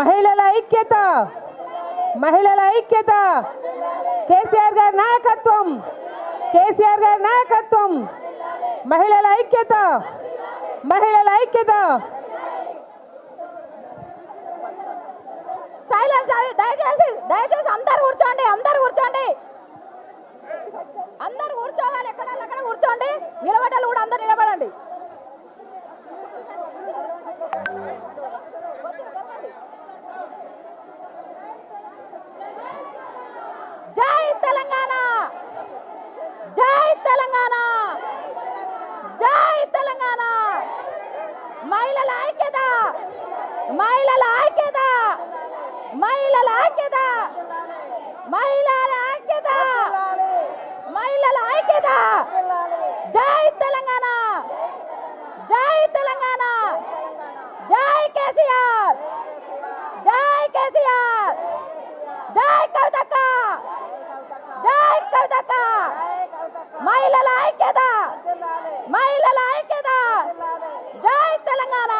మహిళల ఐక్యత మహిళల ఐక్యత. కేసీఆర్ గారి నాయకత్వం కేసీఆర్ గారి నాయకత్వం. మహిళల ఐక్యత మహిళల ఐక్యత. సైలెన్స్ దయచేసి దయచేసి అందరు కూర్చోండి అందరు కూర్చోండి. అందరు కూర్చోవాలి ఎక్కడ అక్కడ కూర్చోండి. నిలబడాలి కూడా అందరు నిలబడండి జై తెలంగాణ జై తెలంగాణ జై తెలంగాణ మహిళల ఐక్యత మహిళల ఐక్యత మహిళల ఐక్యత మహిళల ఐక్యత మహిళల ఐక్యత జై తెలంగాణ! జై తెలంగాణ! జై కేసీఆర్! జై కేసీఆర్! జై కవితక్క! జై కవితక్క! మహిళల ఐక్యత మహిళల ఐక్యత జై తెలంగాణ!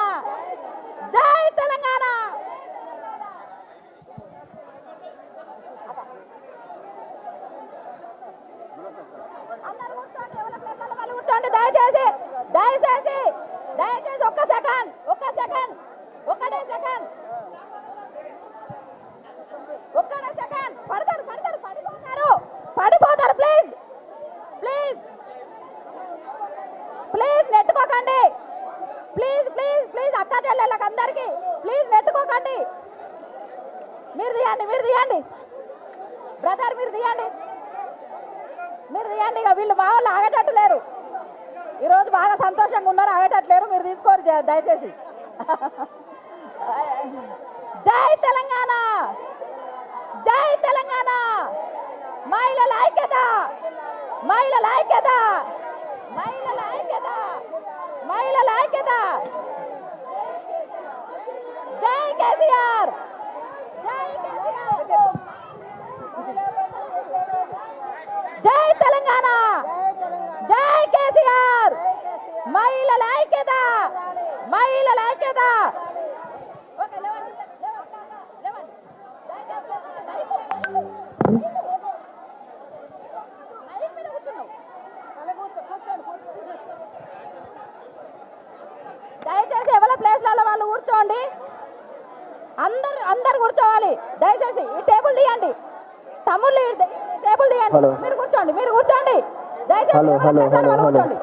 హలో, హలో, హలో, వాళ్ళు.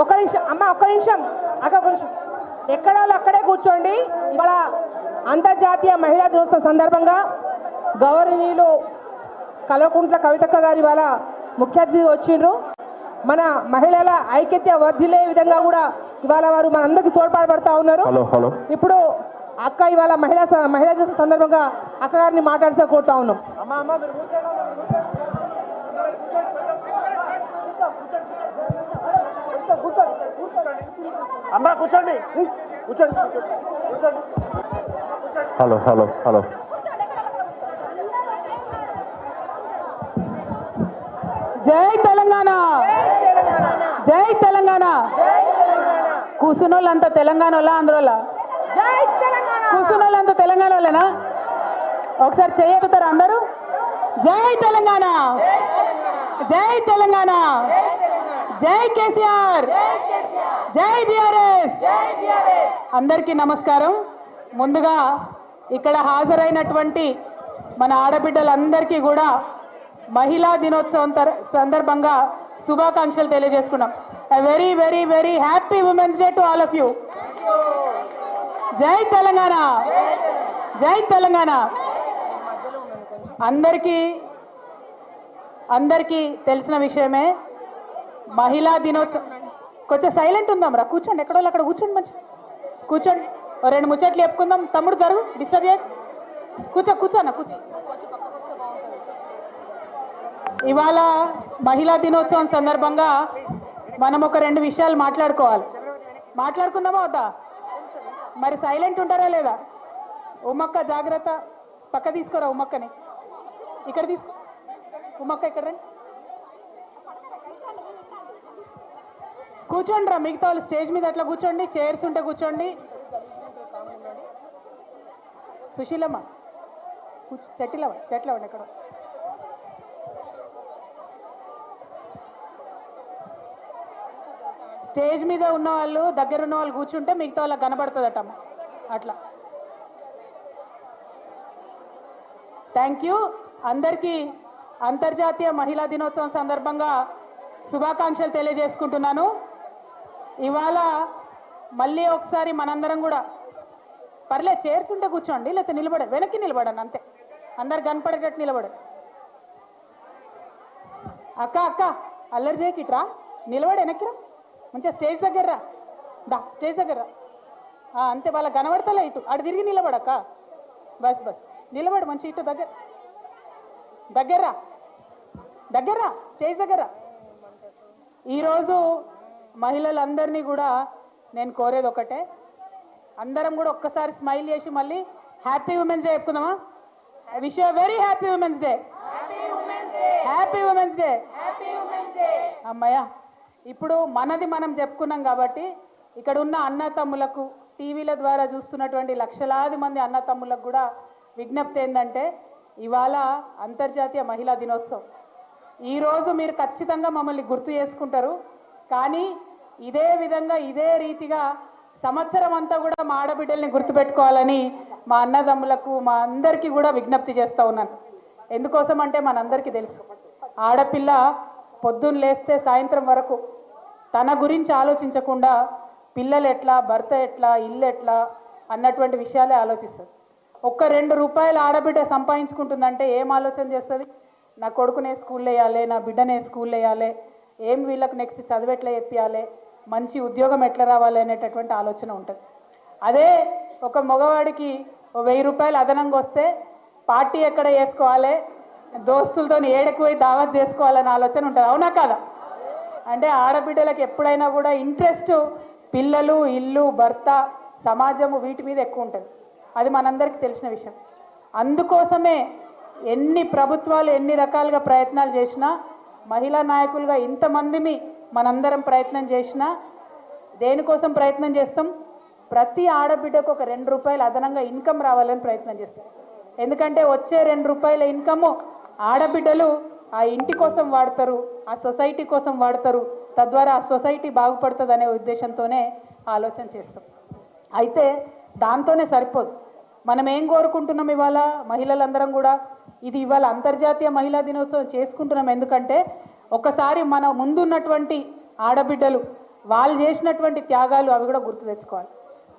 ఒక్క నిమిషం అమ్మ ఒక్క నిమిషం. అక్క ఒక్క నిమిషం. ఎక్కడ వాళ్ళు అక్కడే కూర్చోండి. ఇవాళ అంతర్జాతీయ మహిళా దినోత్సవం సందర్భంగా గౌరవనీయులు కల్వకుంట్ల కవితక్క గారు ఇవాళ ముఖ్య అతిథి వచ్చిండ్రు. మన మహిళల ఐక్యత వర్ధిల్లే విధంగా కూడా ఇవాళ వారు మనందరికీ తోడ్పాటుపడతా ఉన్నారు. Hello hello. ఇప్పుడు అక్క ఇవాళ మహిళా స- మహిళా సందర్భంగా అక్క గారిని మాట్లాడితే కోరుతా ఉన్నాం. అమ్మా కూర్చోండి హలో హలో హలో. జై తెలంగాణ. జై తెలంగాణ. కూసునోళ్ళంతా తెలంగాణ వాళ్ళ ఆంధ్రోళ్ళ? తెలంగాణ. కూసునోళ్ళంతా తెలంగాణ వాళ్ళేనా ఒకసారి చేయగలుగుతారు అందరూ? జై తెలంగాణ. జై తెలంగాణ. జై కేసీఆర్. జై బీఆర్ఎస్. అందరికీ నమస్కారం. ముందుగా ఇక్కడ హాజరైనటువంటి మన ఆడబిడ్డలందరికీ కూడా మహిళా దినోత్సవం సందర్భంగా శుభాకాంక్షలు తెలియజేసుకున్నాం. Very very very happy women's day to all of you జై తెలంగాణ. జై తెలంగాణ. అందరికీ అందరికీ తెలిసిన విషయమే మహిళా దినోత్సవం కొంచెం సైలెంట్ ఉందాం రా కూర్చోండి ఎక్కడో అక్కడ కూర్చోండి మంచి కూర్చోండి ఓ రెండు ముచ్చట్లు చెప్పుకుందాం తమ్ముడు జరుగు డిస్టర్బ్ చేయ కూర్చో కూర్చోన్న కూర్చో. ఇవాళ మహిళా దినోత్సవం సందర్భంగా మనం ఒక రెండు విషయాలు మాట్లాడుకోవాలి. మాట్లాడుకుందామా వద్దా? మరి సైలెంట్ ఉంటారా లేదా? ఉమ్మక్క జాగ్రత్త. పక్క తీసుకోరా ఉమ్మక్కని. ఇక్కడ తీసుకో. ఉమ్మక్క ఇక్కడ రండి. కూర్చోండి రా మిగతా వాళ్ళు స్టేజ్ మీద అట్లా కూర్చోండి చైర్స్ ఉంటే కూర్చోండి. సుశీలమ్మ సెటిల్ అవ్వండి సెటిల్ అవ్వండి ఇక్కడ స్టేజ్ మీద ఉన్న వాళ్ళు దగ్గర ఉన్న వాళ్ళు కూర్చుంటే మిగతా వాళ్ళకి కనబడుతుందట అట్లా. థ్యాంక్ యూ అందరికీ అంతర్జాతీయ మహిళా దినోత్సవం సందర్భంగా శుభాకాంక్షలు తెలియజేసుకుంటున్నాను. ఇవాళ మళ్ళీ ఒకసారి మనందరం కూడా పర్లే చైర్స్ ఉంటే కూర్చోండి లేకపోతే నిలబడే వెనక్కి నిలబడండి అంతే. అందరు కనపడేటట్టు నిలబడే అక్క అక్క అల్లరి చేయకిట్రా నిలబడి వెనక్కిరా మంచిగా స్టేజ్ దగ్గర రా. దా స్టేజ్ దగ్గర రా. అంతే వాళ్ళ కనబడతలే ఇటు. అటు తిరిగి నిలబడక్క బస్ బస్. నిలబడు మంచి ఇటు దగ్గర. దగ్గర్రా దగ్గర్రా స్టేజ్ దగ్గర ఈరోజు మహిళలందరినీ కూడా నేను కోరేది ఒకటే. అందరం కూడా ఒక్కసారి స్మైల్ చేసి మళ్ళీ happy women's day చెప్పుకుందామా? Wish you very happy women's day happy women's day అమ్మయ్య. ఇప్పుడు మనది మనం చెప్పుకున్నాం కాబట్టి ఇక్కడ ఉన్న అన్న తమ్ములకు టీవీల ద్వారా చూస్తున్నటువంటి లక్షలాది మంది అన్న తమ్ములకు కూడా విజ్ఞప్తి ఏంటంటే ఇవాళ అంతర్జాతీయ మహిళా దినోత్సవం. ఈరోజు మీరు ఖచ్చితంగా మమ్మల్ని గుర్తు చేసుకుంటారు. కానీ ఇదే విధంగా ఇదే రీతిగా సంవత్సరం అంతా కూడా మా ఆడబిడ్డల్ని గుర్తుపెట్టుకోవాలని మా అన్నదమ్ములకు మా అందరికీ కూడా విజ్ఞప్తి చేస్తూ ఉన్నాను. ఎందుకోసం అంటే మనందరికీ తెలుసు. ఆడపిల్ల పొద్దున్న లేస్తే సాయంత్రం వరకు తన గురించి ఆలోచించకుండా పిల్లలు ఎట్లా భర్త ఎట్లా ఇల్లు ఎట్లా అన్నటువంటి విషయాలే ఆలోచిస్తుంది ఒక్క రెండు రూపాయలు ఆడబిడ్డ సంపాదించుకుంటుందంటే ఏం ఆలోచన చేస్తుంది? నా కొడుకునే స్కూల్ వేయాలి నా బిడ్డనే స్కూల్ వేయాలి ఏం వీళ్ళకు నెక్స్ట్ చదువు ఎట్లా చెప్పాలి మంచి ఉద్యోగం ఎట్లా రావాలి అనేటటువంటి ఆలోచన ఉంటుంది. అదే ఒక మగవాడికి వెయ్యి రూపాయలు అదనంగా వస్తే పార్టీ ఎక్కడ వేసుకోవాలి దోస్తులతో ఏడకు పోయి దావత్ చేసుకోవాలనే ఆలోచన ఉంటుంది. అవునా కదా? అంటే ఆడబిడ్డలకు ఎప్పుడైనా కూడా ఇంట్రెస్ట్ పిల్లలు ఇల్లు భర్త సమాజము వీటి మీద ఎక్కువ ఉంటుంది. అది మనందరికీ తెలిసిన విషయం. అందుకోసమే ఎన్ని ప్రభుత్వాలు ఎన్ని రకాలుగా ప్రయత్నాలు చేసినా మహిళా నాయకులుగా ఇంతమందిని మనందరం ప్రయత్నం చేసినా దేనికోసం ప్రయత్నం చేస్తాం? ప్రతి ఆడబిడ్డకు ఒక రెండు రూపాయలు అదనంగా ఇన్కమ్ రావాలని ప్రయత్నం చేస్తాం. ఎందుకంటే వచ్చే రెండు రూపాయల ఇన్కమ్ ఆడబిడ్డలు ఆ ఇంటి కోసం వాడతారు ఆ సొసైటీ కోసం వాడతారు. తద్వారా ఆ సొసైటీ బాగుపడుతుంది అనే ఉద్దేశంతోనే ఆలోచన చేస్తాం. అయితే దాంతోనే సరిపోదు. మనం ఏం కోరుకుంటున్నాం ఇవాళ? మహిళలందరం కూడా ఇది ఇవాళ అంతర్జాతీయ మహిళా దినోత్సవం చేసుకుంటున్నాం. ఎందుకంటే ఒకసారి మన ముందున్నటువంటి ఆడబిడ్డలు వాళ్ళు చేసినటువంటి త్యాగాలు అవి కూడా గుర్తు తెచ్చుకోవాలి.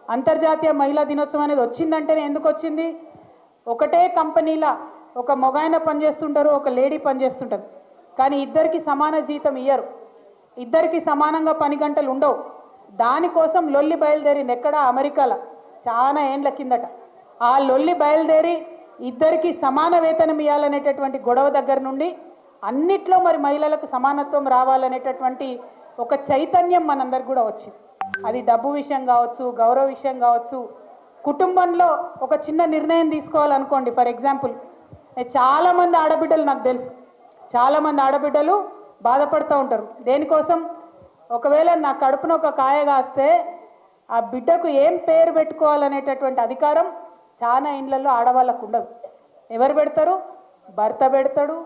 అంతర్జాతీయ మహిళా దినోత్సవం అనేది వచ్చిందంటేనే ఎందుకు వచ్చింది? ఒకటే కంపెనీల ఒక మొగాయన పనిచేస్తుంటారు ఒక లేడీ పనిచేస్తుంటారు కానీ ఇద్దరికి సమాన జీతం ఇయ్యరు. ఇద్దరికి సమానంగా పని గంటలు ఉండవు. దానికోసం లొల్లి బయలుదేరింది ఎక్కడ అమెరికాలో చాలా ఏండ్ల కిందట. ఆ లొల్లి బయలుదేరి ఇద్దరికి సమాన వేతనం ఇవ్వాలనేటటువంటి గొడవ దగ్గర నుండి అన్నిట్లో మరి మహిళలకు సమానత్వం రావాలనేటటువంటి ఒక చైతన్యం మనందరికి కూడా వచ్చింది. అది డబ్బు విషయం కావచ్చు గౌరవ విషయం కావచ్చు. కుటుంబంలో ఒక చిన్న నిర్ణయం తీసుకోవాలనుకోండి ఫర్ ఎగ్జాంపుల్. చాలా మంది ఆడబిడ్డలు నాకు తెలుసు. చాలా మంది ఆడబిడ్డలు బాధపడుతూ ఉంటారు. దేనికోసం? ఒకవేళ నా కడుపున ఒక కాయ కాస్తే ఆ బిడ్డకు ఏం పేరు పెట్టుకోవాలనేటటువంటి అధికారం చాలా ఇండ్లలో ఆడవాళ్ళకు ఉండదు. ఎవరు పెడతారు? భర్త పెడతాడు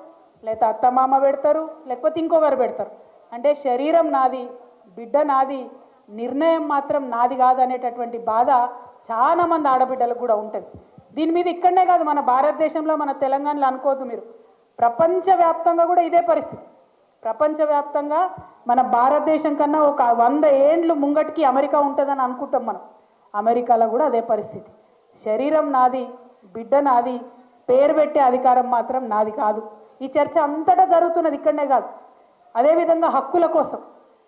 లేకపోతే అత్తమామ పెడతారు లేకపోతే ఇంకొకరు పెడతారు. అంటే శరీరం నాది బిడ్డ నాది నిర్ణయం మాత్రం నాది కాదనేటటువంటి బాధ చాలా మంది ఆడబిడ్డలకు కూడా ఉంటుంది. దీని మీద ఇక్కడనే కాదు మన భారతదేశంలో మన తెలంగాణలో అనుకోవద్దు మీరు. ప్రపంచవ్యాప్తంగా కూడా ఇదే పరిస్థితి. ప్రపంచవ్యాప్తంగా మన భారతదేశం కన్నా ఒక వంద ఏండ్లు ముంగటికి అమెరికా ఉంటుందని అనుకుంటాం మనం. అమెరికాలో కూడా అదే పరిస్థితి. శరీరం నాది బిడ్డ నాది పేరు పెట్టే అధికారం మాత్రం నాది కాదు. ఈ చర్చ అంతటా జరుగుతున్నది ఇక్కడనే కాదు. అదేవిధంగా హక్కుల కోసం.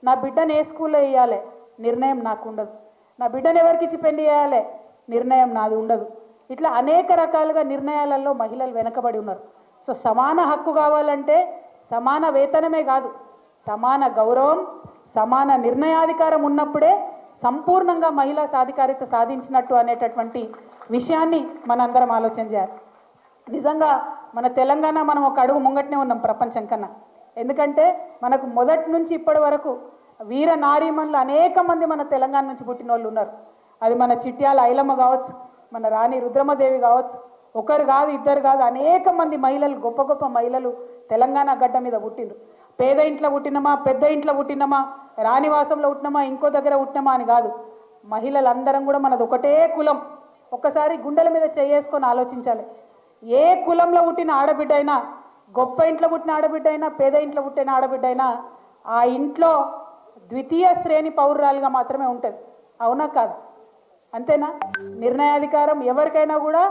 నా బిడ్డను ఏ స్కూల్లో వేయాలి? నిర్ణయం నాకు ఉండదు. నా బిడ్డను ఎవరికిచ్చి పెళ్ళి చేయాలి? నిర్ణయం నాది ఉండదు. ఇట్లా అనేక రకాలుగా నిర్ణయాలలో మహిళలు వెనకబడి ఉన్నారు. సో సమాన హక్కు కావాలంటే సమాన వేతనమే కాదు సమాన గౌరవం సమాన నిర్ణయాధికారం ఉన్నప్పుడే సంపూర్ణంగా మహిళా సాధికారిత సాధించినట్టు అనేటటువంటి విషయాన్ని మనందరం ఆలోచన చేయాలి. నిజంగా మన తెలంగాణ మనం ఒక అడుగు ముంగట్నే ఉన్నాం ప్రపంచం కన్నా. ఎందుకంటే మనకు మొదటి నుంచి ఇప్పటి వరకు వీర నారీమణులు అనేక మంది మన తెలంగాణ నుంచి పుట్టిన వాళ్ళు ఉన్నారు. అది మన చిట్యాల ఐలమ్మ కావచ్చు మన రాణి రుద్రమదేవి కావచ్చు. ఒకరు కాదు ఇద్దరు కాదు అనేక మంది మహిళలు గొప్ప గొప్ప మహిళలు తెలంగాణ గడ్డ మీద పుట్టిండ్రు. పేద ఇంట్లో పుట్టినమా పెద్ద ఇంట్లో పుట్టినమా రాణివాసంలో పుట్టినమా ఇంకో దగ్గర పుట్టినమా అని కాదు. మహిళలందరం కూడా మనది ఒకటే కులం. ఒక్కసారి గుండెల మీద చేసుకొని ఆలోచించాలి. ఏ కులంలో పుట్టిన ఆడబిడ్డ అయినా గొప్ప ఇంట్లో పుట్టిన ఆడబిడ్డ అయినా పేద ఇంట్లో పుట్టిన ఆడబిడ్డ అయినా ఆ ఇంట్లో ద్వితీయ శ్రేణి పౌరురాలుగా మాత్రమే ఉంటుంది. అవునా కాదు? అంతేనా? నిర్ణయాధికారం ఎవరికైనా కూడా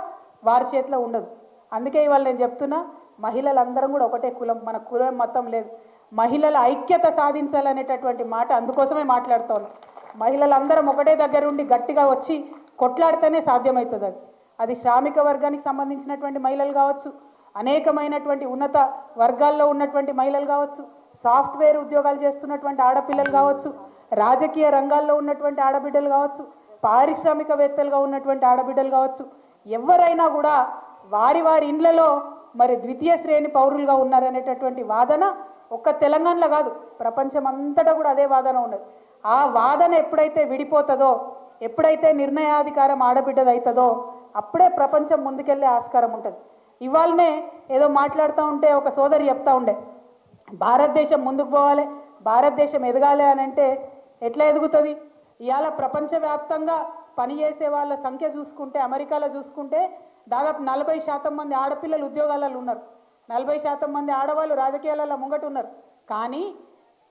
వారి చేతిలో ఉండదు. అందుకే ఇవాళ నేను చెప్తున్నా మహిళలందరం కూడా ఒకటే కులం మన కులం మొత్తం లేదు. మహిళల ఐక్యత సాధించాలనేటటువంటి మాట అందుకోసమే మాట్లాడుతోంది. మహిళలందరం ఒకటే దగ్గర ఉండి గట్టిగా వచ్చి కొట్లాడితేనే సాధ్యమవుతుంది అది. అది శ్రామిక వర్గానికి సంబంధించినటువంటి మహిళలు కావచ్చు అనేకమైనటువంటి ఉన్నత వర్గాల్లో ఉన్నటువంటి మహిళలు కావచ్చు సాఫ్ట్వేర్ ఉద్యోగాలు చేస్తున్నటువంటి ఆడపిల్లలు కావచ్చు రాజకీయ రంగాల్లో ఉన్నటువంటి ఆడబిడ్డలు కావచ్చు పారిశ్రామికవేత్తలుగా ఉన్నటువంటి ఆడబిడ్డలు కావచ్చు ఎవరైనా కూడా వారి వారి ఇండ్లలో మరి ద్వితీయ శ్రేణి పౌరులుగా ఉన్నారనేటటువంటి వాదన ఒక్క తెలంగాణలో కాదు ప్రపంచం అంతటా కూడా అదే వాదన ఉన్నది. ఆ వాదన ఎప్పుడైతే విడిపోతుందో ఎప్పుడైతే నిర్ణయాధికారం ఆడబిడ్డదవుతుందో అప్పుడే ప్రపంచం ముందుకెళ్ళే ఆస్కారం ఉంటుంది. ఇవాళనే ఏదో మాట్లాడుతూ ఉంటే ఒక సోదరి చెప్తా ఉండే భారతదేశం ముందుకు పోవాలి భారతదేశం ఎదగాలి అని అంటే ఎట్లా ఎదుగుతుంది? ఇవాళ ప్రపంచవ్యాప్తంగా పనిచేసే వాళ్ళ సంఖ్య చూసుకుంటే అమెరికాలో చూసుకుంటే దాదాపు నలభై శాతం మంది ఆడపిల్లలు ఉద్యోగాలలో ఉన్నారు. నలభై శాతం మంది ఆడవాళ్ళు రాజకీయాలలో ముంగట ఉన్నారు. కానీ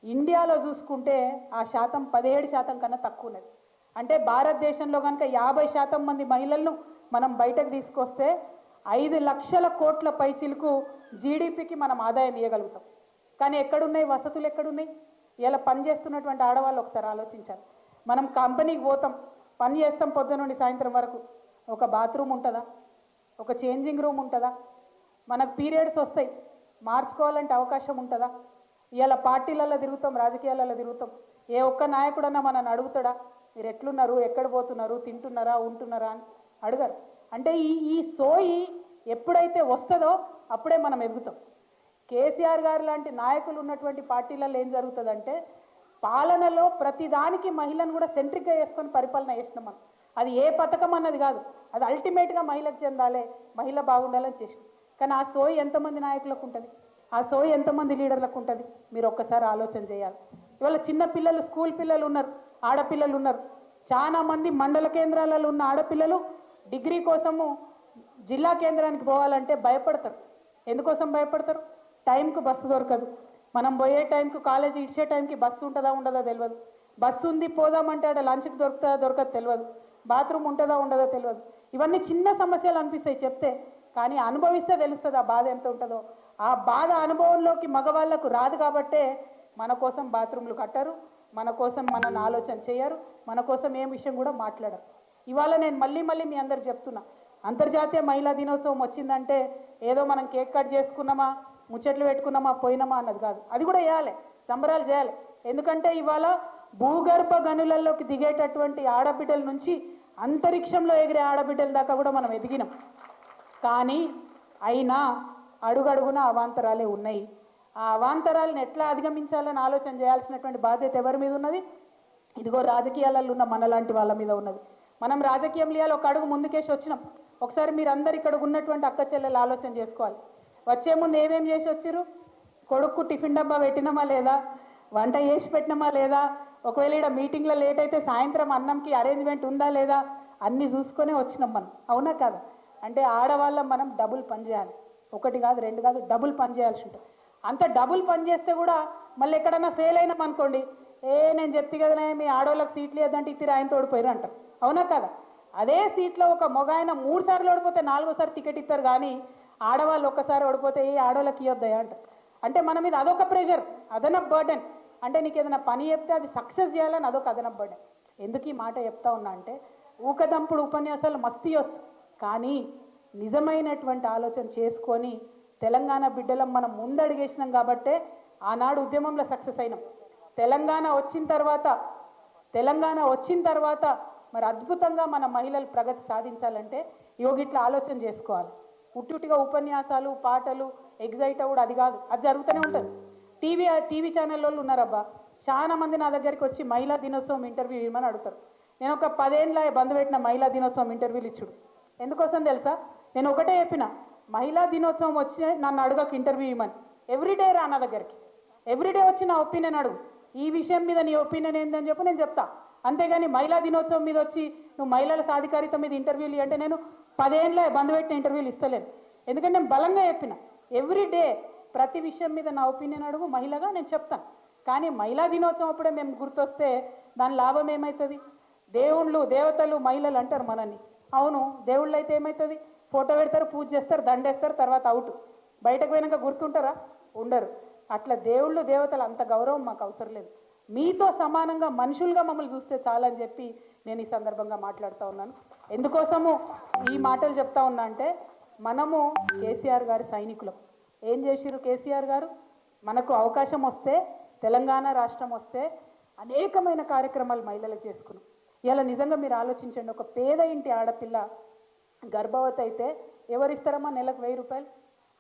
ఇండియాలో చూసుకుంటే ఆ శాతం పదిహేడు శాతం కన్నా తక్కువ ఉన్నది. అంటే భారతదేశంలో కనుక యాభై శాతం మంది మహిళలను మనం బయటకు తీసుకొస్తే ఐదు లక్షల కోట్ల పైచిలకు జీడిపికి మనం ఆదాయం ఇవ్వగలుగుతాం కానీ ఎక్కడున్నాయి? వసతులు ఎక్కడున్నాయి? ఇలా పని చేస్తున్నటువంటి ఆడవాళ్ళు ఒకసారి ఆలోచించాలి. మనం కంపెనీకి పోతాం పని చేస్తాం పొద్దున నుండి సాయంత్రం వరకు. ఒక బాత్రూమ్ ఉంటుందా? ఒక చేంజింగ్ రూమ్ ఉంటుందా? మనకు పీరియడ్స్ వస్తాయి మార్చుకోవాలంటే అవకాశం ఉంటుందా? ఇవాళ పార్టీలలో తిరుగుతాం రాజకీయాలలో తిరుగుతాం. ఏ ఒక్క నాయకుడన్నా మనల్ని అడుగుతాడా? మీరు ఎట్లున్నారు? ఎక్కడ పోతున్నారు? తింటున్నారా? ఉంటున్నారా? అని అడగరు. అంటే ఈ ఈ సోయి ఎప్పుడైతే వస్తుందో అప్పుడే మనం ఎదుగుతాం. కేసీఆర్ గారు లాంటి నాయకులు ఉన్నటువంటి పార్టీలలో ఏం జరుగుతుందంటే పాలనలో ప్రతిదానికి మహిళను కూడా సెంట్రిక్గా వేసుకొని పరిపాలన చేసినాం మనం. అది ఏ పథకం అన్నది కాదు. అది అల్టిమేట్గా మహిళకు చెందాలి మహిళ బాగుండాలని చేసినాం. కానీ ఆ సోయి ఎంతమంది నాయకులకు ఉంటుంది? ఆ సోయి ఎంతమంది లీడర్లకు ఉంటుంది? మీరు ఒక్కసారి ఆలోచన చేయాలి. ఇవాళ చిన్న పిల్లలు స్కూల్ పిల్లలు ఉన్నారు ఆడపిల్లలు ఉన్నారు. చాలా మంది మండల కేంద్రాలలో ఉన్న ఆడపిల్లలు డిగ్రీ కోసము జిల్లా కేంద్రానికి పోవాలంటే భయపడతారు. ఎందుకోసం భయపడతారు? టైంకు బస్సు దొరకదు. మనం పోయే టైంకి కాలేజీ ఇచ్చే టైంకి బస్సు ఉంటుందా ఉండదా తెలియదు బస్సు ఉంది పోదామంటే ఆడ లంచ్కి దొరుకుతుందా దొరకదు తెలియదు బాత్రూమ్ ఉంటుందా ఉండదో తెలియదు ఇవన్నీ చిన్న సమస్యలు అనిపిస్తాయి చెప్తే కానీ అనుభవిస్తే తెలుస్తుంది ఆ బాధ ఎంత ఉంటుందో. ఆ బాధ అనుభవంలోకి మగవాళ్ళకు రాదు కాబట్టే మన కోసం బాత్రూమ్లు కట్టరు మన కోసం మనల్ని ఆలోచన చేయరు మన కోసం ఏం విషయం కూడా మాట్లాడరు. ఇవాళ నేను మళ్ళీ మళ్ళీ మీ అందరు చెప్తున్నా అంతర్జాతీయ మహిళా దినోత్సవం వచ్చిందంటే ఏదో మనం కేక్ కట్ చేసుకున్నామా? ముచ్చట్లు పెట్టుకున్నామా పోయినామా అన్నది కాదు. అది కూడా వేయాలి సంబరాలు చేయాలి. ఎందుకంటే ఇవాళ భూగర్భ గనులలోకి దిగేటటువంటి ఆడబిడ్డల నుంచి అంతరిక్షంలో ఎగిరే ఆడబిడ్డల దాకా కూడా మనం ఎదిగినాం. కానీ అయినా అడుగడుగున అవాంతరాలే ఉన్నాయి. ఆ అవాంతరాలను ఎట్లా అధిగమించాలని ఆలోచన చేయాల్సినటువంటి బాధ్యత ఎవరి మీద ఉన్నది? ఇదిగో రాజకీయాలలో ఉన్న మనలాంటి వాళ్ళ మీద ఉన్నది. మనం రాజకీయం లేయాలి ఒక అడుగు ముందుకేసి వచ్చినాం. ఒకసారి మీరు అందరు ఇక్కడ ఉన్నటువంటి అక్క చెల్లెలు ఆలోచన చేసుకోవాలి. వచ్చే ముందు ఏమేమి చేసి వచ్చిర్రు? కొడుకు టిఫిన్ డబ్బా పెట్టినామా లేదా? వంట చేసి పెట్టినామా లేదా? ఒకవేళ ఇక్కడ మీటింగ్లో లేట్ అయితే సాయంత్రం అన్నంకి అరేంజ్మెంట్ ఉందా లేదా? అన్నీ చూసుకొనే వచ్చినాం మనం. అవునా కదా? అంటే ఆడవాళ్ళం మనం డబుల్ పని చేయాలి. ఒకటి కాదు రెండు కాదు డబుల్ పని చేయాల్సి ఉంటుంది. అంత డబుల్ పని చేస్తే కూడా మళ్ళీ ఎక్కడన్నా ఫెయిల్ అయినాం అనుకోండి ఏ నేను చెప్తే కదనే మీ ఆడవాళ్ళకి సీట్లు లేదంటే ఇద్దరు ఆయన తోడిపోయారు అంటారు. అవునా కదా? అదే సీట్లో ఒక మగ ఆయన మూడు సార్లు ఓడిపోతే నాలుగోసారి టికెట్ ఇస్తారు కానీ ఆడవాళ్ళు ఒక్కసారి ఓడిపోతే ఏ ఆడవాళ్ళకి ఇవ్వద్దయా అంటారు అంటే మన మీద అదొక ప్రెషర్ అదనపు బర్డెన్ అంటే నీకు ఏదైనా పని చెప్తే అది సక్సెస్ చేయాలని అదొక అదనపు బర్డెన్ ఎందుకు ఈ మాట చెప్తా ఉన్నా అంటే ఊకదంపుడు ఉపన్యాసాలు మస్తు వచ్చు కానీ నిజమైనటువంటి ఆలోచన చేసుకొని తెలంగాణ బిడ్డలం మనం ముందడిగేసినాం కాబట్టే ఆనాడు ఉద్యమంలో సక్సెస్ అయినాం. తెలంగాణ వచ్చిన తర్వాత తెలంగాణ వచ్చిన తర్వాత మరి అద్భుతంగా మన మహిళలు ప్రగతి సాధించాలంటే యోగిట్లా ఆలోచన చేసుకోవాలి. ఉట్టుటిగా ఉపన్యాసాలు పాటలు ఎగ్జైట్ అవ్వడు అది కాదు. అది జరుగుతూనే ఉంటుంది. టీవీ టీవీ ఛానల్ వాళ్ళు ఉన్నారబ్బా. చాలా మంది నా దగ్గరికి వచ్చి మహిళా దినోత్సవం ఇంటర్వ్యూ ఇవ్వమని అడుగుతారు. నేను ఒక పదేళ్ళ బంద్ పెట్టిన మహిళా దినోత్సవం ఇంటర్వ్యూలు ఇచ్చుడు. ఎందుకోసం తెలుసా? నేను ఒకటే చెప్పిన. మహిళా దినోత్సవం వచ్చి నన్ను అడగక ఇంటర్వ్యూ ఇవ్వమని. ఎవ్రీడే రా నా దగ్గరికి. ఎవ్రీడే వచ్చి నా ఒపీనియన్ అడుగు. ఈ విషయం మీద నీ ఒపీనియన్ ఏందని చెప్పి నేను చెప్తా. అంతేగాని మహిళా దినోత్సవం మీద వచ్చి నువ్వు మహిళల సాధికారిత మీద ఇంటర్వ్యూలు అంటే నేను పదేళ్ళ బంద్ పెట్టిన ఇంటర్వ్యూలు ఇస్తలేదు. ఎందుకంటే నేను బలంగా చెప్పిన ఎవ్రీ డే ప్రతి విషయం మీద నా ఒపీనియన్ అడుగు మహిళగా నేను చెప్తాను. కానీ మహిళా దినోత్సవం అప్పుడే మేము గుర్తొస్తే దాని లాభం ఏమవుతుంది దేవుళ్ళు దేవతలు మహిళలు అంటారు మనని అవును దేవుళ్ళు అయితే ఏమవుతుంది ఫోటో పెడతారు పూజ చేస్తారు దండేస్తారు తర్వాత అవుట్. బయటకు పోయినాక గుర్తుంటారా? ఉండరు. అట్లా దేవుళ్ళు దేవతలు అంత గౌరవం మాకు అవసరం లేదు. మీతో సమానంగా మనుషులుగా మమ్మల్ని చూస్తే చాలని చెప్పి నేను ఈ సందర్భంగా మాట్లాడుతూ ఉన్నాను. ఎందుకోసము ఈ మాటలు చెప్తా ఉన్నా అంటే మనము కేసీఆర్ గారి సైనికులు. ఏం చేసిరు కేసీఆర్ గారు? మనకు అవకాశం వస్తే తెలంగాణ రాష్ట్రం వస్తే అనేకమైన కార్యక్రమాలు మహిళలకు చేసుకున్నాం. ఇలా నిజంగా మీరు ఆలోచించండి ఒక పేద ఇంటి ఆడపిల్ల గర్భవతి అయితే ఎవరిస్తారమ్మా నెలకు వెయ్యి రూపాయలు?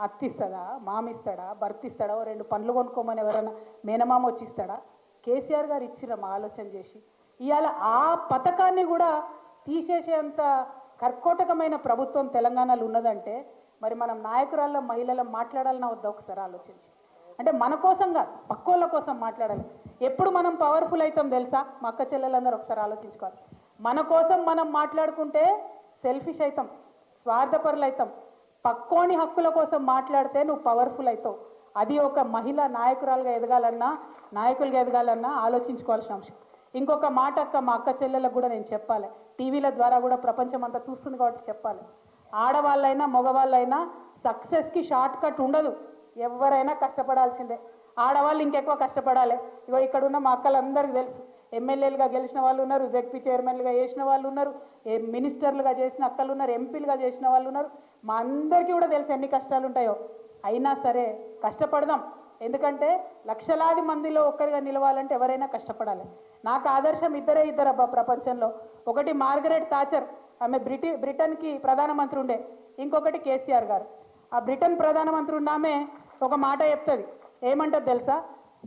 అత్తిస్తాడా? మామిస్తాడా? భర్త ఇస్తాడా రెండు పండ్లు కొనుక్కోమని ఎవరైనా మేనమామ వచ్చి ఇస్తాడా? కేసీఆర్ గారు ఇచ్చిరమ్మా ఆలోచన చేసి. ఇవాళ ఆ పథకాన్ని కూడా తీసేసేంత కర్కోటకమైన ప్రభుత్వం తెలంగాణలో ఉన్నదంటే మరి మనం నాయకురాళ్ళ మహిళల మాట్లాడాలన్నా వద్ద ఒకసారి ఆలోచించి. అంటే మన కోసం కాదు పక్కోళ్ళ కోసం మాట్లాడాలి. ఎప్పుడు మనం పవర్ఫుల్ అవుతాం తెలుసా? మా అక్క చెల్లెలందరూ ఒకసారి ఆలోచించుకోవాలి. మన కోసం మనం మాట్లాడుకుంటే సెల్ఫిష్ అవుతాం స్వార్థపరులు అవుతాం పక్కోని హక్కుల కోసం మాట్లాడితే నువ్వు పవర్ఫుల్ అవుతావు అది ఒక మహిళ నాయకురాలుగా ఎదగాలన్నా నాయకులుగా ఎదగాలన్నా ఆలోచించుకోవాల్సిన అంశం. ఇంకొక మాట అక్క మా అక్క చెల్లెలకు కూడా నేను చెప్పాలి. టీవీల ద్వారా కూడా ప్రపంచం అంతా చూస్తుంది కాబట్టి చెప్పాలి. ఆడవాళ్ళైనా మగవాళ్ళైనా సక్సెస్కి షార్ట్ కట్ ఉండదు. ఎవరైనా కష్టపడాల్సిందే. ఆడవాళ్ళు ఇంకెక్కువ కష్టపడాలి. ఇగో ఇక్కడ ఉన్న మా అక్కలందరికీ తెలుసు. ఎమ్మెల్యేలుగా గెలిచిన వాళ్ళు ఉన్నారు జెడ్పీ చైర్మన్లుగా చేసిన వాళ్ళు ఉన్నారు ఏ మినిస్టర్లుగా చేసిన అక్కలు ఉన్నారు ఎంపీలుగా చేసిన వాళ్ళు ఉన్నారు. మా అందరికీ కూడా తెలుసు ఎన్ని కష్టాలు ఉంటాయో అయినా సరే కష్టపడదాం. ఎందుకంటే లక్షలాది మందిలో ఒక్కరిగా నిలవాలంటే ఎవరైనా కష్టపడాలి. నాకు ఆదర్శం ఇద్దరే ఇద్దరబ్బా ప్రపంచంలో. ఒకటి మార్గరెట్ థాచర్ ఆమె బ్రిటి బ్రిటన్కి ప్రధానమంత్రి ఉండే. ఇంకొకటి కేసీఆర్ గారు. ఆ బ్రిటన్ ప్రధానమంత్రి ఉన్నామే ఒక మాట చెప్తుంది. ఏమంటది తెలుసా?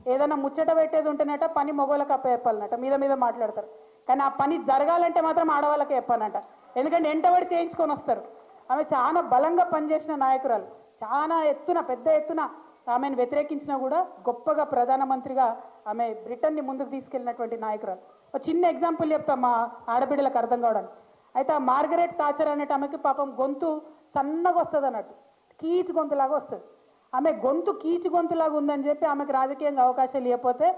ఏదైనా ముచ్చట పెట్టేది ఉంటేనట పని మొగోళ్ళకి అప్ప చెప్పాలన్నట మీద మీద మాట్లాడతారు. కానీ ఆ పని జరగాలంటే మాత్రం ఆడవాళ్ళకే చెప్పానంట ఎందుకంటే ఎంటబడి చేయించుకొని వస్తారు. ఆమె చాలా బలంగా పనిచేసిన నాయకురాలు. చాలా ఎత్తున పెద్ద ఎత్తున ఆమెను వ్యతిరేకించినా కూడా గొప్పగా ప్రధానమంత్రిగా ఆమె బ్రిటన్ని ముందుకు తీసుకెళ్ళినటువంటి నాయకురాలు ఒక చిన్న ఎగ్జాంపుల్ చెప్తా మా ఆడబిడ్డలకు అర్థం కావడానికి. అయితే ఆ మార్గరెట్ తాచర్ అనేట ఆమెకి పాపం గొంతు సన్నగా వస్తుంది అన్నట్టు. కీచు గొంతులాగా వస్తుంది. ఆమె గొంతు కీచు గొంతులాగా ఉందని చెప్పి ఆమెకు రాజకీయంగా అవకాశాలు ఇవ్వకపోతే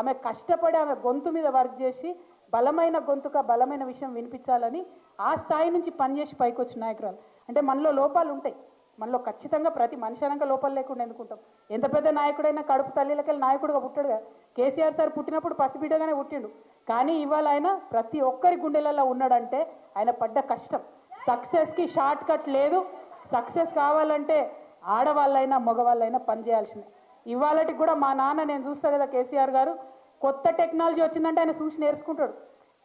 ఆమె కష్టపడి ఆమె గొంతు మీద వర్క్ చేసి బలమైన గొంతుక బలమైన విషయం వినిపించాలని ఆ స్థాయి నుంచి పనిచేసి పైకి వచ్చిన నాయకురాలు. అంటే మనలో లోపాలు ఉంటాయి మనలో ఖచ్చితంగా ప్రతి మనిషి అనక లోపాలు లేకుండా ఎందుకుంటాం? ఎంత పెద్ద నాయకుడైనా కడుపు తల్లిలకెళ్ళి నాయకుడుగా పుట్టాడుగా కేసీఆర్ సార్ పుట్టినప్పుడు పసిబిడ్డగానే పుట్టిండు. కానీ ఇవాళ ఆయన ప్రతి ఒక్కరి గుండెలలో ఉన్నాడంటే ఆయన పడ్డ కష్టం. సక్సెస్కి షార్ట్ కట్ లేదు. సక్సెస్ కావాలంటే ఆడవాళ్ళైనా మగవాళ్ళైనా పనిచేయాల్సిందే ఇవాళకి కూడా మా నాన్న నేను చూస్తా కదా కేసీఆర్ గారు కొత్త టెక్నాలజీ వచ్చిందంటే ఆయన చూసి నేర్చుకుంటాడు.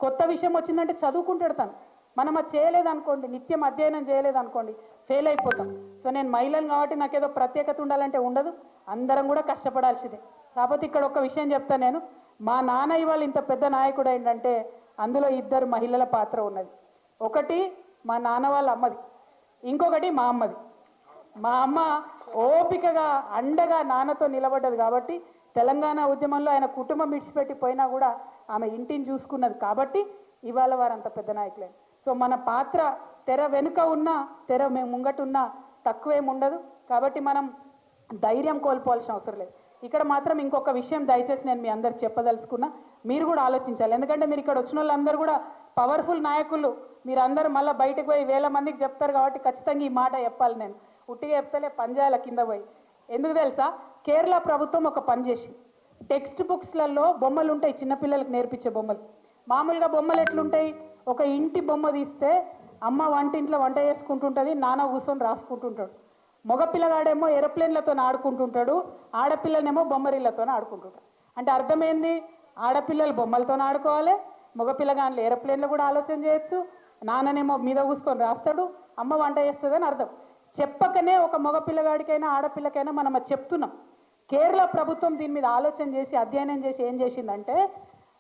కొత్త విషయం వచ్చిందంటే చదువుకుంటాడు తను. మనం అది చేయలేదనుకోండి నిత్యం అధ్యయనం చేయలేదనుకోండి ఫెయిల్ అయిపోతాం. సో నేను మహిళను కాబట్టి నాకేదో ప్రత్యేకత ఉండాలంటే ఉండదు. అందరం కూడా కష్టపడాల్సిందే. కాకపోతే ఇక్కడ ఒక విషయం చెప్తాను నేను. మా నాన్న ఇవాళ ఇంత పెద్ద నాయకుడు ఏంటంటే అందులో ఇద్దరు మహిళల పాత్ర ఉన్నది. ఒకటి మా నాన్న వాళ్ళ అమ్మది. ఇంకొకటి మా అమ్మది. మా అమ్మ ఓపికగా అండగా నాన్నతో నిలబడ్డది కాబట్టి తెలంగాణ ఉద్యమంలో ఆయన కుటుంబం విడిచిపెట్టి పోయినా కూడా ఆమె ఇంటిని చూసుకున్నది. కాబట్టి ఇవాళ వారు అంత పెద్ద నాయకులే. సో మన పాత్ర తెర వెనుక ఉన్నా తెర మేము ముంగట ఉన్నా తక్కువేం ఉండదు. కాబట్టి మనం ధైర్యం కోల్పోవాల్సిన అవసరం లేదు. ఇక్కడ మాత్రం ఇంకొక విషయం దయచేసి నేను మీ అందరు చెప్పదలుచుకున్నా. మీరు కూడా ఆలోచించాలి. ఎందుకంటే మీరు ఇక్కడ వచ్చిన వాళ్ళందరూ కూడా పవర్ఫుల్ నాయకులు. మీరందరూ మళ్ళీ బయటకు పోయి వేల మందికి చెప్తారు కాబట్టి ఖచ్చితంగా ఈ మాట చెప్పాలి నేను. ఉట్టిగా చెప్తలే పంజాల కింద పోయి. ఎందుకు తెలుసా? కేరళ ప్రభుత్వం ఒక పని చేసి టెక్స్ట్ బుక్స్లలో బొమ్మలు ఉంటాయి చిన్నపిల్లలకు నేర్పించే బొమ్మలు. మామూలుగా బొమ్మలు ఎట్లుంటాయి? ఒక ఇంటి బొమ్మ తీస్తే అమ్మ వంటింట్లో వంట చేసుకుంటుంటుంది నాన్న కూర్చొని రాసుకుంటుంటాడు. మగపిల్లగాడేమో ఏరోప్లేన్లతో ఆడుకుంటుంటాడు ఆడపిల్లనేమో బొమ్మరిళ్ళతో ఆడుకుంటుంటాడు. అంటే అర్థమైంది? ఆడపిల్లలు బొమ్మలతో ఆడుకోవాలి మగ పిల్లగాళ్ళు ఏరోప్లేన్లో కూడా ఆలోచన చేయొచ్చు నాన్ననేమో మీద కూసుకొని రాస్తాడు అమ్మ వంట చేస్తుందని అర్థం. చెప్పకనే ఒక మగపిల్లగాడికైనా ఆడపిల్లకైనా మనం అది చెప్తున్నాం. కేరళ ప్రభుత్వం దీని మీద ఆలోచన చేసి అధ్యయనం చేసి ఏం చేసిందంటే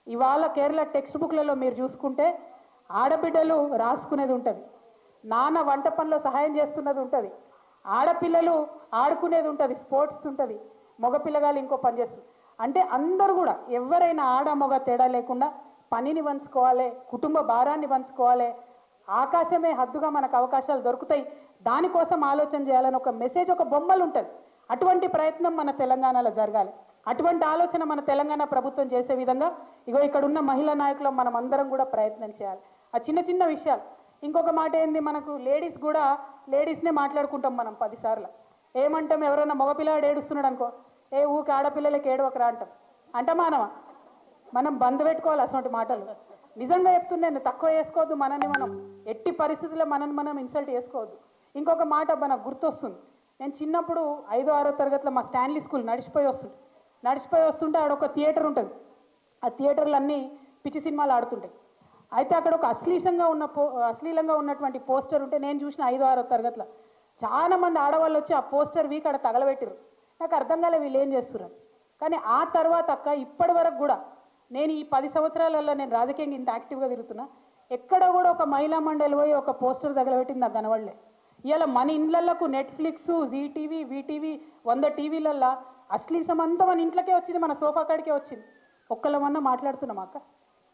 ఇవాళ కేరళ టెక్స్ట్ బుక్లలో మీరు చూసుకుంటే ఆడబిడ్డలు రాసుకునేది ఉంటుంది. నాన్న వంట పనిలో సహాయం చేస్తున్నది ఉంటుంది. ఆడపిల్లలు ఆడుకునేది ఉంటుంది స్పోర్ట్స్ ఉంటుంది. మగపిల్లగాలు ఇంకో పని చేస్తుంది అంటే అందరూ కూడా ఎవరైనా ఆడ మగ తేడా లేకుండా పనిని పంచుకోవాలి కుటుంబ భారాన్ని పంచుకోవాలి. ఆకాశమే హద్దుగా మనకు అవకాశాలు దొరుకుతాయి. దానికోసం ఆలోచన చేయాలని ఒక మెసేజ్ ఒక బొమ్మలు ఉంటుంది. అటువంటి ప్రయత్నం మన తెలంగాణలో జరగాలి. అటువంటి ఆలోచన మన తెలంగాణ ప్రభుత్వం చేసే విధంగా ఇగో ఇక్కడ ఉన్న మహిళా నాయకులు మనం అందరం కూడా ప్రయత్నం చేయాలి. ఆ చిన్న చిన్న విషయాలు. ఇంకొక మాట ఏంది మనకు? లేడీస్ కూడా లేడీస్నే మాట్లాడుకుంటాం మనం పదిసార్లు. ఏమంటాం? ఎవరైనా మగపిల్లాడు ఏడుస్తున్నాడు అనుకో ఏ ఊకి ఆడపిల్లలకి ఏడవకరా అంటాం. అంట మానవా? మనం బంద్ పెట్టుకోవాలి అసలు మాటలు. నిజంగా చెప్తున్నాను తక్కువ చేసుకోవద్దు మనల్ని మనం. ఎట్టి పరిస్థితుల్లో మనల్ని మనం ఇన్సల్ట్ చేసుకోవద్దు. ఇంకొక మాట మనకు గుర్తొస్తుంది. నేను చిన్నప్పుడు ఐదో ఆరో తరగతిలో మా స్టాన్లీ స్కూల్ నడిచిపోయి వస్తుంటే నడిచిపోయి వస్తుంటే ఆడ ఒక థియేటర్ ఉంటుంది. ఆ థియేటర్లు అన్నీ పిచ్చి సినిమాలు ఆడుతుంటాయి. అయితే అక్కడ ఒక అశ్లీలంగా ఉన్న పో అశ్లీలంగా ఉన్నటువంటి పోస్టర్ ఉంటే నేను చూసిన ఐదో ఆరో తరగతిలో చాలా మంది ఆడవాళ్ళు వచ్చి ఆ పోస్టర్ వీక్ అక్కడ తగలబెట్టారు నాకు అర్థం కాలే వీళ్ళు ఏం చేస్తున్నారు కానీ ఆ తర్వాత అక్క ఇప్పటి వరకు కూడా నేను ఈ పది సంవత్సరాలలో నేను రాజకీయంగా ఇంత యాక్టివ్గా తిరుగుతున్నా ఎక్కడ కూడా ఒక మహిళా మండలి పోయి ఒక పోస్టర్ తగలబెట్టింది నాకు కనవడలే ఇవాళ మన ఇండ్లకు నెట్ఫ్లిక్స్ జీ టీవీ వీటీవీ వంద టీవీలల్లో అశ్లీసం అంతా మన ఇంట్లోకే వచ్చింది మన సోఫా కాడికే వచ్చింది. ఒక్కళ్ళమన్నా మాట్లాడుతున్నాం అక్క?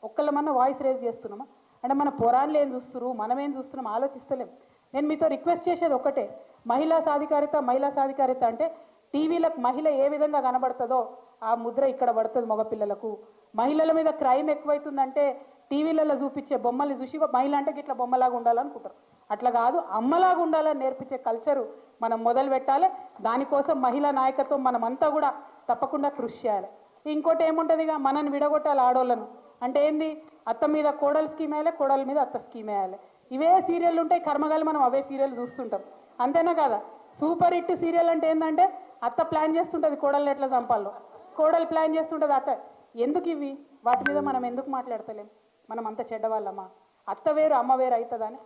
ఒక్కళ్ళమన్నా వాయిస్ రేజ్ చేస్తున్నామా? అంటే మన పొరాన్లు ఏం చూస్తున్నారు? మనం ఏం చూస్తున్నాం ఆలోచిస్తలేం. నేను మీతో రిక్వెస్ట్ చేసేది ఒకటే. మహిళా సాధికారిత మహిళా సాధికారిత అంటే టీవీలకు మహిళ ఏ విధంగా కనబడుతుందో ఆ ముద్ర ఇక్కడ పడుతుంది మగపిల్లలకు. మహిళల మీద క్రైమ్ ఎక్కువైతుందంటే టీవీలలో చూపించే బొమ్మల్ని చూసి మహిళ అంటే ఇట్లా బొమ్మలాగా ఉండాలనుకుంటారు. అట్లా కాదు అమ్మలాగా ఉండాలని నేర్పించే కల్చరు మనం మొదలు పెట్టాలి. దానికోసం మహిళా నాయకత్వం మనమంతా కూడా తప్పకుండా కృషి చేయాలి. ఇంకోటి ఏముంటుంది ఇక మనని విడగొట్టాలి ఆడోళ్ళను. అంటే ఏంది? అత్త మీద కోడలు స్కీమ్ వేయాలి కోడల మీద అత్త స్కీమ్ వేయాలి. ఇవే సీరియల్ ఉంటాయి కర్మగాలి మనం అవే సీరియల్ చూస్తుంటాం. అంతేనా కదా? సూపర్ హిట్ సీరియల్ అంటే ఏంటంటే అత్త ప్లాన్ చేస్తుంటుంది కోడల్ని ఎట్లా చంపాలో కోడలు ప్లాన్ చేస్తుంటుంది అత్త. ఎందుకు ఇవి? వాటి మీద మనం ఎందుకు మాట్లాడతలేం? మనం అంత చెడ్డవాళ్ళమ్మా అత్త వేరు అమ్మ వేరు అవుతుందని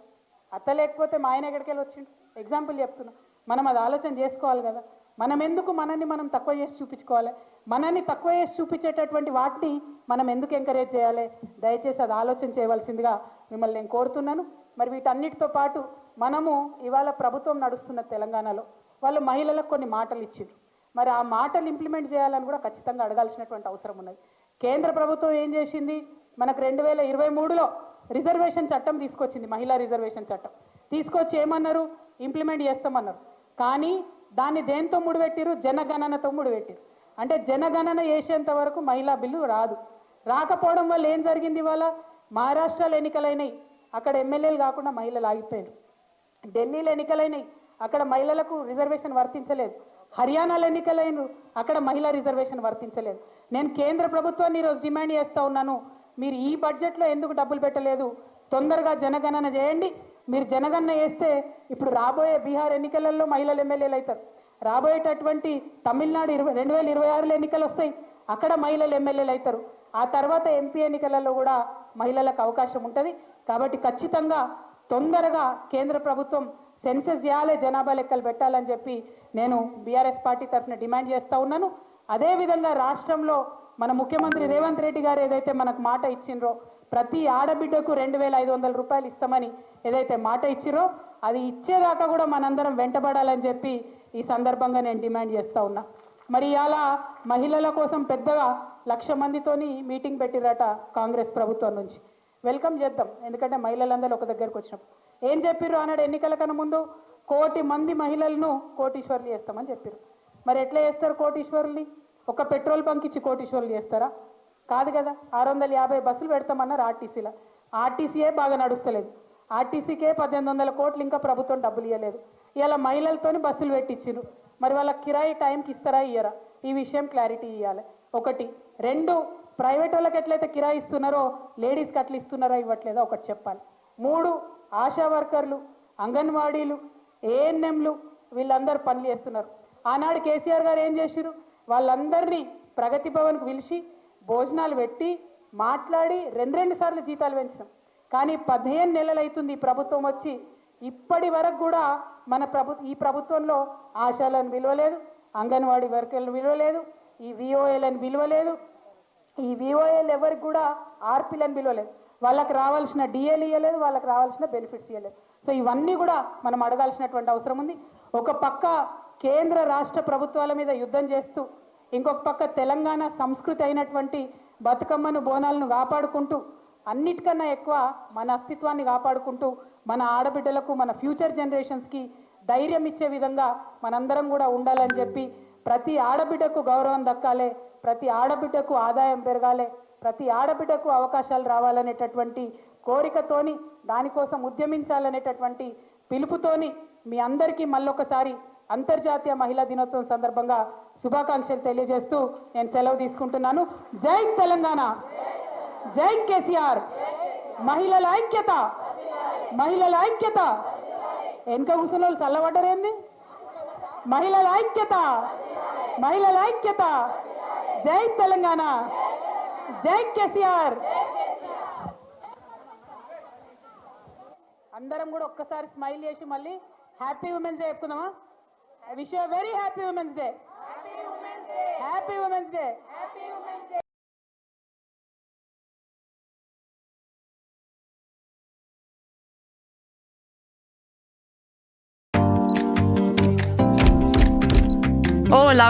అత్త లేకపోతే మా ఆయన ఎక్కడికి వెళ్ళి వచ్చిండు? ఎగ్జాంపుల్ చెప్తున్నా. మనం అది ఆలోచన చేసుకోవాలి కదా. మనం ఎందుకు మనల్ని మనం తక్కువ చేసి చూపించుకోవాలి? మనల్ని తక్కువ చేసి చూపించేటటువంటి వాటిని మనం ఎందుకు ఎంకరేజ్ చేయాలి? దయచేసి అది ఆలోచన చేయవలసిందిగా మిమ్మల్ని నేను కోరుతున్నాను. మరి వీటన్నిటితో పాటు మనము ఇవాళ ప్రభుత్వం నడుస్తున్న తెలంగాణలో వాళ్ళు మహిళలకు కొన్ని మాటలు ఇచ్చిండ్రు. మరి ఆ మాటలు ఇంప్లిమెంట్ చేయాలని కూడా ఖచ్చితంగా అడగాల్సినటువంటి అవసరం ఉన్నది. కేంద్ర ప్రభుత్వం ఏం చేసింది? మనకు రెండు వేల ఇరవై మూడులో రిజర్వేషన్ చట్టం తీసుకొచ్చింది మహిళా రిజర్వేషన్ చట్టం. తీసుకొచ్చి ఏమన్నారు? ఇంప్లిమెంట్ చేస్తామన్నారు. కానీ దాన్ని దేంతో ముడిపెట్టిరు జనగణనతో ముడిపెట్టిరు అంటే జనగణన చేసేంత వరకు మహిళా బిల్లు రాదు. రాకపోవడం వల్ల ఏం జరిగింది ఇవాళ? మహారాష్ట్రలో ఎన్నికలైనాయి. అక్కడ ఎమ్మెల్యేలు కాకుండా మహిళలు ఆగిపోయారు ఢిల్లీలో ఎన్నికలైనాయి. అక్కడ మహిళలకు రిజర్వేషన్ వర్తించలేదు. హర్యానాలో ఎన్నికలైన అక్కడ మహిళా రిజర్వేషన్ వర్తించలేదు. నేను కేంద్ర ప్రభుత్వాన్ని ఈరోజు డిమాండ్ చేస్తూ ఉన్నాను. మీరు ఈ బడ్జెట్లో ఎందుకు డబ్బులు పెట్టలేదు? తొందరగా జనగణన చేయండి. మీరు జనగణన చేస్తే ఇప్పుడు రాబోయే బీహార్ ఎన్నికలలో మహిళలు ఎమ్మెల్యేలు అవుతారు. రాబోయేటటువంటి తమిళనాడు ఇరవై రెండు వేల ఇరవై ఆరులో ఎన్నికలు వస్తాయి. అక్కడ మహిళలు ఎమ్మెల్యేలు అవుతారు. ఆ తర్వాత ఎంపీ ఎన్నికలలో కూడా మహిళలకు అవకాశం ఉంటుంది. కాబట్టి ఖచ్చితంగా తొందరగా కేంద్ర ప్రభుత్వం సెన్సెస్ చేయాలి జనాభా లెక్కలు పెట్టాలని చెప్పి నేను బీఆర్ఎస్ పార్టీ తరఫున డిమాండ్ చేస్తూ ఉన్నాను. అదేవిధంగా రాష్ట్రంలో మన ముఖ్యమంత్రి రేవంత్ రెడ్డి గారు ఏదైతే మనకు మాట ఇచ్చిండ్రో ప్రతి ఆడబిడ్డకు రెండు వేల ఐదు వందల రూపాయలు ఇస్తామని ఏదైతే మాట ఇచ్చిరో అది ఇచ్చేదాకా కూడా మనందరం వెంటబడాలని చెప్పి ఈ సందర్భంగా నేను డిమాండ్ చేస్తూ ఉన్నా. మరి అలా మహిళల కోసం పెద్దగా లక్ష మందితోని మీటింగ్ పెట్టిరట కాంగ్రెస్ ప్రభుత్వం నుంచి. వెల్కమ్ చేద్దాం ఎందుకంటే మహిళలందరూ ఒక దగ్గరకు వచ్చినప్పుడు. ఏం చెప్పిర్రు అన్నాడు ఎన్నికల కన్నా ముందు? కోటి మంది మహిళలను కోటీశ్వర్లు చేస్తామని చెప్పారు మరి ఎట్లా చేస్తారు కోటీశ్వరుల్ని? ఒక పెట్రోల్ బంక్ ఇచ్చి కోటీశ్వర్లు చేస్తారా? కాదు కదా ఆరు వందల యాభై బస్సులు పెడతామన్నారు ఆర్టీసీలో. ఆర్టీసీయే బాగా నడుస్తలేదు. ఆర్టీసీకే పద్దెనిమిది వందల కోట్లు ఇంకా ప్రభుత్వం డబ్బులు ఇవ్వలేదు ఇలా మహిళలతోని బస్సులు పెట్టించారు మరి వాళ్ళ కిరాయి టైంకి ఇస్తారా ఇయ్యరా? ఈ విషయం క్లారిటీ ఇవ్వాలి ఒకటి రెండు ప్రైవేట్ వాళ్ళకి ఎట్లయితే కిరాయి ఇస్తున్నారో లేడీస్కి అట్లా ఇస్తున్నారా ఇవ్వట్లేదో? ఒకటి చెప్పాలి. మూడు ఆశా వర్కర్లు అంగన్వాడీలు ఏఎన్ఎంలు వీళ్ళందరూ పనులు చేస్తున్నారు. ఆనాడు కేసీఆర్ గారు ఏం చేశారు వాళ్ళందరినీ ప్రగతి భవన్కు పిలిచి భోజనాలు పెట్టి మాట్లాడి రెండు రెండు సార్లు జీతాలు పెంచినాం కానీ పదిహేను నెలలు అవుతుంది ఈ ప్రభుత్వం వచ్చి. ఇప్పటి వరకు కూడా మన ప్రభు ఈ ప్రభుత్వంలో ఆశాలను విలువలేదు అంగన్వాడీ వర్కర్లను విలువ లేదు ఈ విఓఏలను విలువ లేదు ఈ విఓఏలు ఎవరికి కూడా ఆర్పీలను విలువలేదు. వాళ్ళకి రావాల్సిన డిఏలు ఇవ్వలేదు వాళ్ళకి రావాల్సిన బెనిఫిట్స్ ఇవ్వలేదు సో ఇవన్నీ కూడా మనం అడగాల్సినటువంటి అవసరం ఉంది. ఒక పక్క కేంద్ర రాష్ట్ర ప్రభుత్వాల మీద యుద్ధం చేస్తూ ఇంకొక పక్క తెలంగాణ సంస్కృతి అయినటువంటి బతుకమ్మను బోనాలను కాపాడుకుంటూ అన్నిటికన్నా ఎక్కువ మన అస్తిత్వాన్ని కాపాడుకుంటూ మన ఆడబిడ్డలకు మన ఫ్యూచర్ జనరేషన్స్కి ధైర్యం ఇచ్చే విధంగా మనందరం కూడా ఉండాలని చెప్పి ప్రతి ఆడబిడ్డకు గౌరవం దక్కాలే ప్రతి ఆడబిడ్డకు ఆదాయం పెరగాలే ప్రతి ఆడబిడ్డకు అవకాశాలు రావాలనేటటువంటి కోరికతోని దానికోసం ఉద్యమించాలనేటటువంటి పిలుపుతోని మీ అందరికీ మళ్ళొకసారి అంతర్జాతీయ మహిళా దినోత్సవం సందర్భంగా శుభాకాంక్షలు తెలియజేస్తూ నేను సెలవు తీసుకుంటున్నాను. జై తెలంగాణ. జై కేసీఆర్. మహిళల ఐక్యత. మహిళల ఐక్యత. వెనుక కూర్చున్న వాళ్ళు చల్లబడ్డరేంది మహిళల ఐక్యత. మహిళల ఐక్యత. జై తెలంగాణ. జై కేసీఆర్. అందరం కూడా ఒక్కసారి స్మైల్ చేసి మళ్ళీ happy women's day చెప్పుకుందామా wish very happy women's day happy women's day Hola,